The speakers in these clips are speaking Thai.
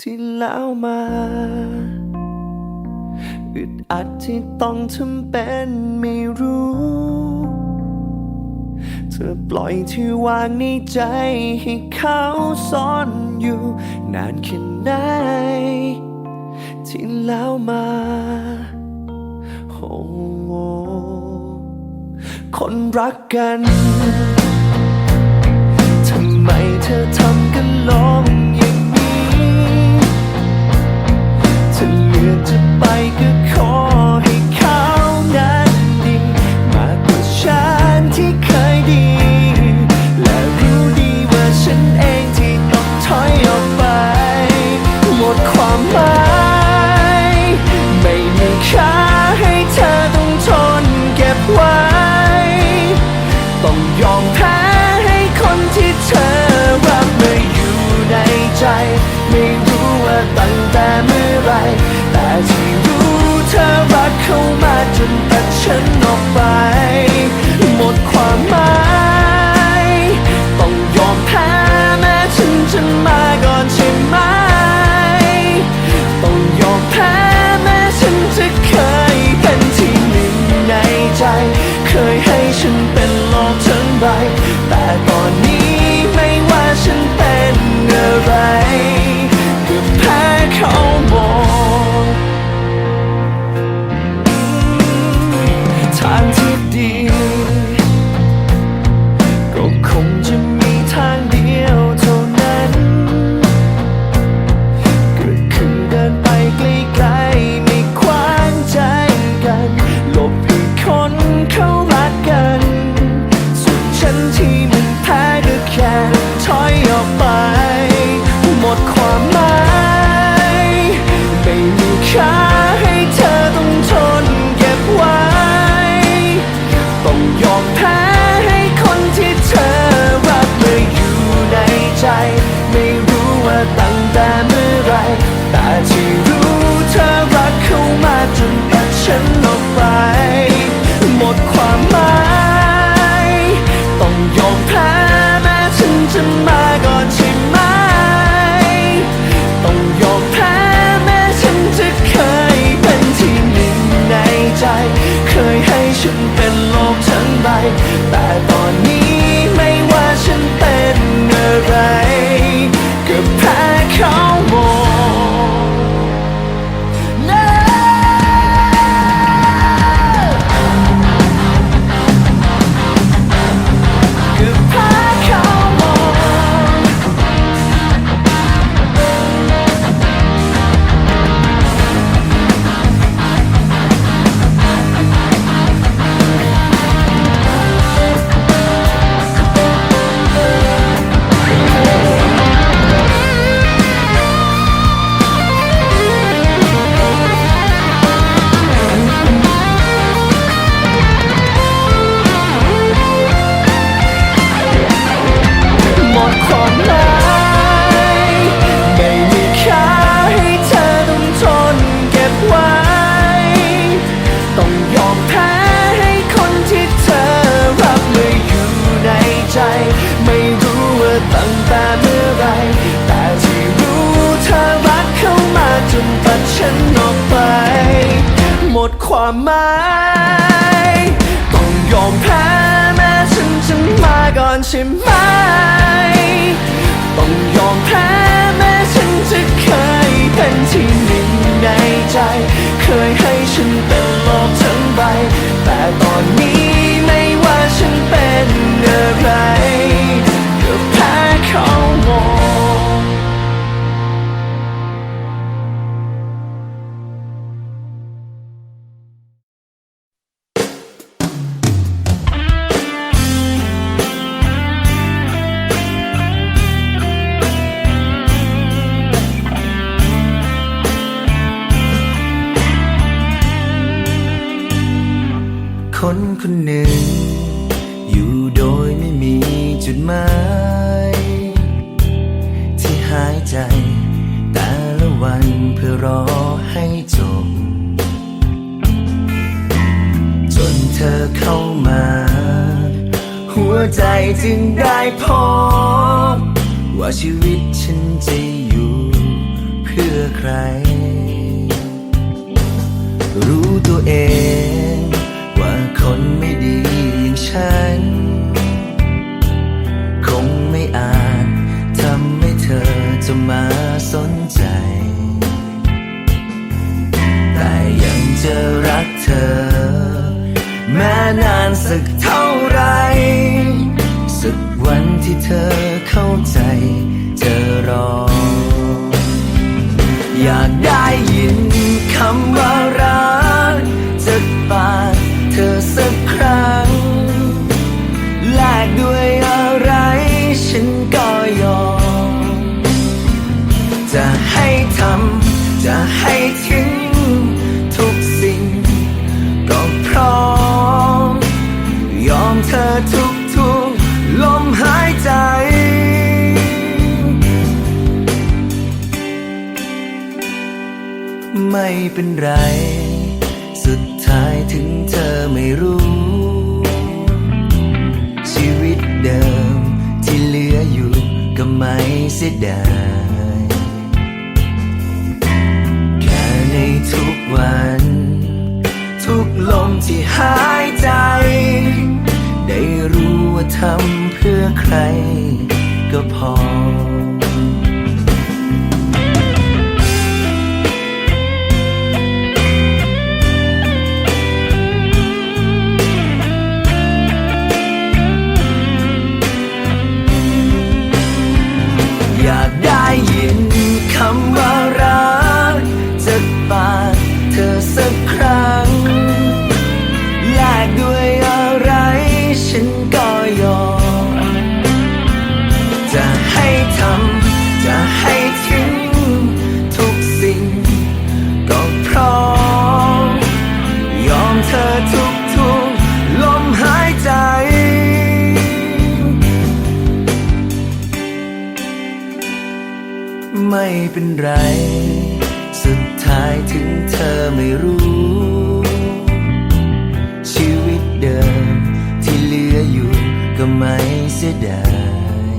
ที่แล้วมาอึดอัดที่ต้องทำเป็นไม่รู้ เธอปล่อยที่วางในใจให้เขาซ่อนอยู่ นานแค่ไหนที่แล้วมาโอ้คนรักกัน ทำไมเธอทำกันลง ไปก็ขอให้เขานั้นดีมากกว่าฉัน เข้ามาจนตัดฉันออกไป หมดความหมาย คนหนึ่ง อยู่โดยไม่มีจุดหมาย ที่หายใจ แต่ละวันเพื่อรอให้จบ จนเธอเข้ามา หัวใจจึงได้พบว่าชีวิตฉันจะอยู่เพื่อใคร รู้ตัวเอง ฉัน คงไม่อาจทำให้เธอจะมาสนใจ แต่ยังจะรักเธอ แม้นานสักเท่าไร สักวันที่เธอเข้าใจจะรอ อยากได้ เป็นไร สุดท้ายถึงเธอไม่รู้ ชีวิตเดิมที่เหลืออยู่ก็ไม่เสียดายแค่ในทุกวัน ทุกลมที่หายใจ ได้รู้ว่าทำเพื่อใครก็พอ ไร สุดท้ายถึงเธอไม่รู้ ชีวิตเดิมที่เหลืออยู่ก็ไม่เสียดาย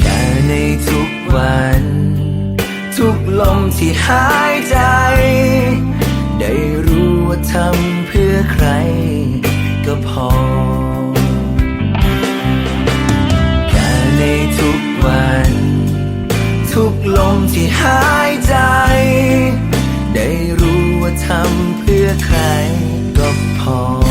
แค่ในทุกวัน ทุกลมที่หายใจ ได้รู้ว่าทำเพื่อใครก็พอแค่ในทุกวัน ลมที่หายใจ ได้รู้ว่าทำเพื่อใครก็พอ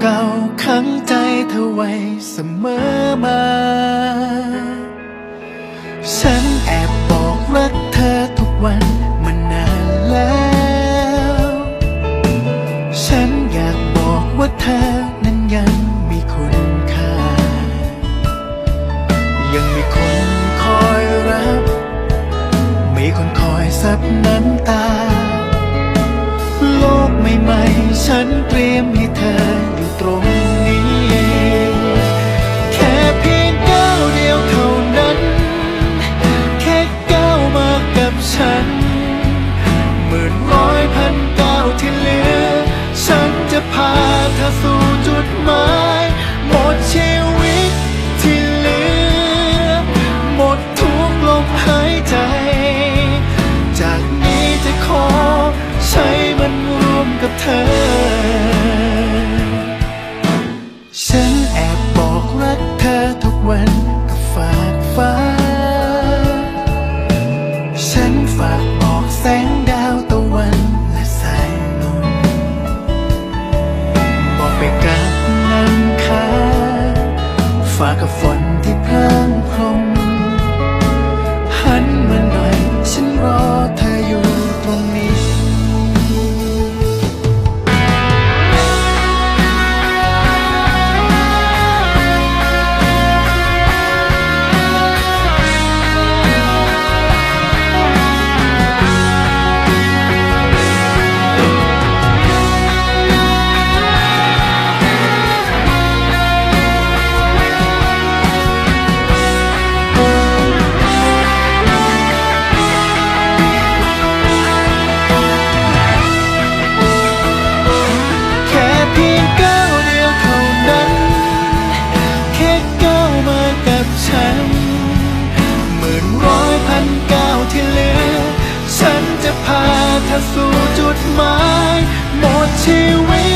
เก่าๆขังใจเธอไว้เสมอมา ฉันแอบบอกรักเธอทุกวันมานานแล้ว ฉันอยากบอกว่าเธอนั้นยังมีคุณค่า ยังมีคนคอยรับ มีคนคอยซับน้ำตา โลกใหม่ๆฉันเตรียมให้เธอ ฉันหมื่นร้อยพันก้าวที่เหลือ ฉันจะพาเธอสู่จุดหมาย หมดชีวิตที่เหลือ หมดทุกลมหายใจ จากนี้จะขอใช้มันร่วมกับเธอ fucker von ดหมายหมดชีวิต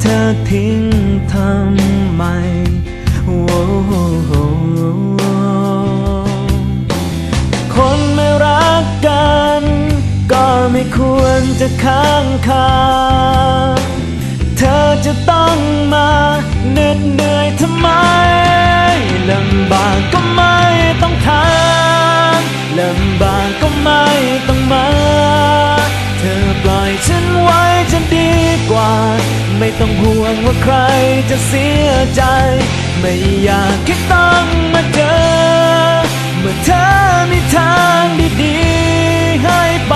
เธอทิ้งทำไมโอ้โหคนไม่รักกัน ก็ไม่ควรจะค้างคาเธอจะต้องมาเหน็ดเหนื่อยทำไมลำบากก็ไม่ต้องทำลำบากก็ไม่ต้องมา เธอปล่อยฉันไว้จะดีกว่า ไม่ต้องห่วงว่าใครจะเสียใจ ไม่อยากแค่ต้องมาเจอ เมื่อเธอมีทางดีๆให้ไป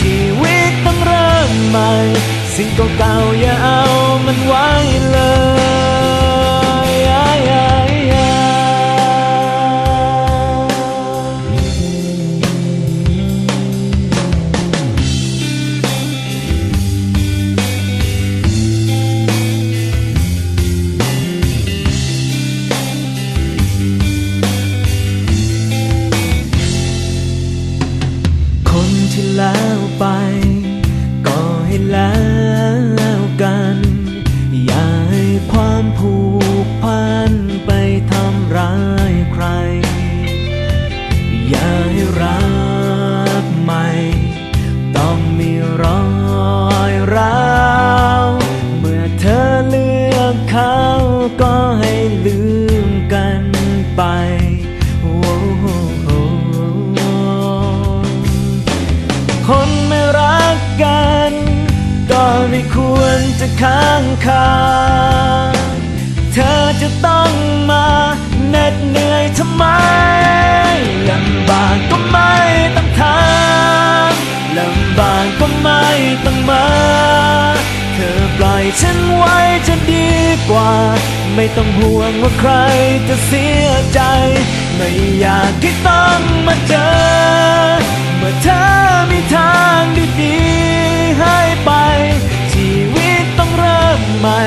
ชีวิตต้องเริ่มใหม่ สิ่งเก่าๆอย่าเอามันไว้ กพันไปทำร้ายใคร อย่าให้รักใหม่ ต้องมีรอยร้าวเมื่อเธอเลือกเขาก็ให้ลืมกันไปโอ้คนไม่รักกัน ก็ไม่ควรจะค้างคา ต้องมา เธอปล่อยฉันไว้จะดีกว่า ไม่ต้องห่วงว่าใครจะเสียใจ ไม่อยากให้ต้องมาเจอ เมื่อเธอมีทางดีๆให้ไป ชีวิตต้องเริ่มใหม่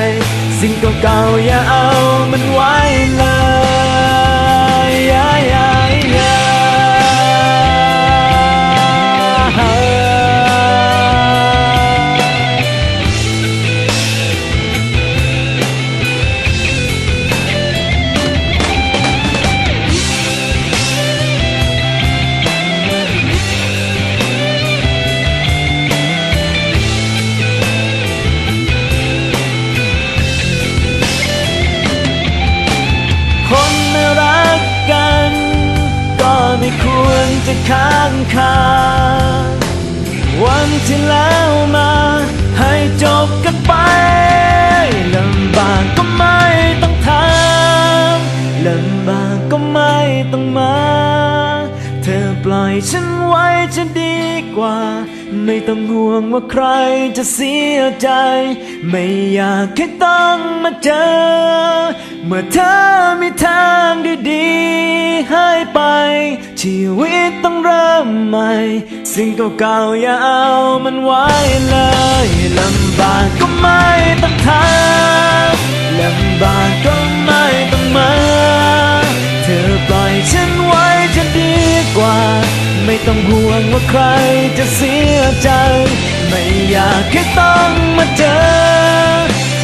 สิ่งเก่าๆอย่าเอามันไว้เลย ข้างคาวันที่แล้วมา ให้จบกันไปลำบากก็ไม่ต้องทำลำบากก็ไม่ต้องมา เธอปล่อยฉันไว้จะดีกว่า ไม่ต้องห่วงว่าใครจะเสียใจ ไม่อยากให้ต้องมาเจอ เมื่อเธอมีทางดีๆให้ไป ชีวิตต้องเริ่มใหม่ สิ่งเก่าๆอย่าเอามันไว้เลยลำบากก็ไม่ต้องทำลำบากก็ไม่ต้องมา เธอปล่อยฉันไว้จะดีกว่า ไม่ต้องห่วงว่าใครจะเสียใจ ไม่อยากให้ต้องมาเจอ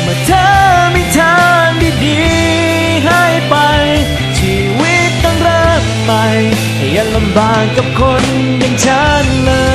เมื่อเธอมีทางดีๆให้ไป ชีวิตต้องเริ่มใหม่ อย่าลำบากกับคนอย่างฉันเลย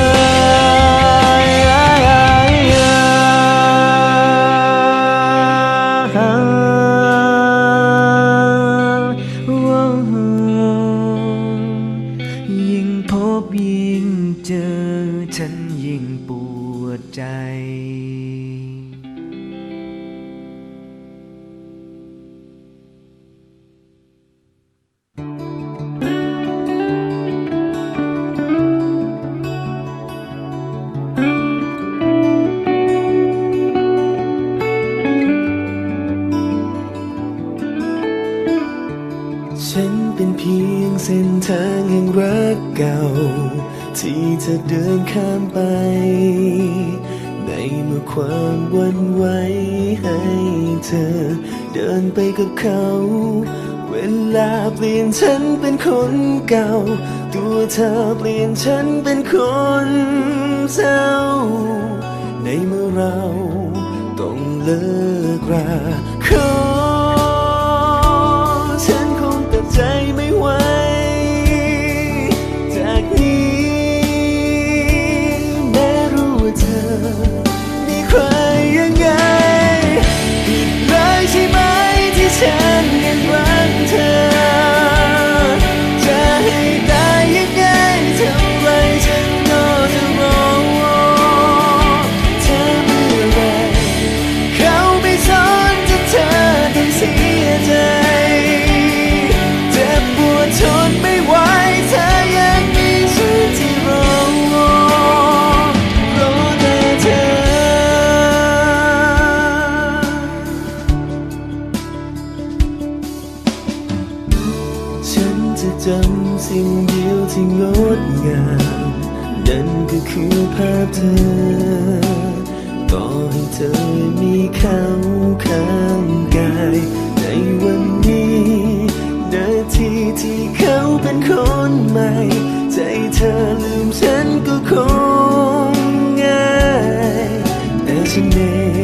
เป็นเพียงเส้นทางแห่งรักเก่า ที่เธอเดินข้ามไป ในเมื่อความหวันไหวให้เธอ เดินไปกับเขา เวลาเปลี่ยนฉันเป็นคนเก่า ตัวเธอเปลี่ยนฉันเป็นคนเศร้า ในเมื่อเราต้องเลิกราขอฉั นคง คือภาพเธอ ต่อให้เธอมีเขาข้างกาย ในวันนี้นาทีที่เขาเป็นคนใหม่ ใจเธอลืมฉันก็คงง่าย แต่ฉันเอง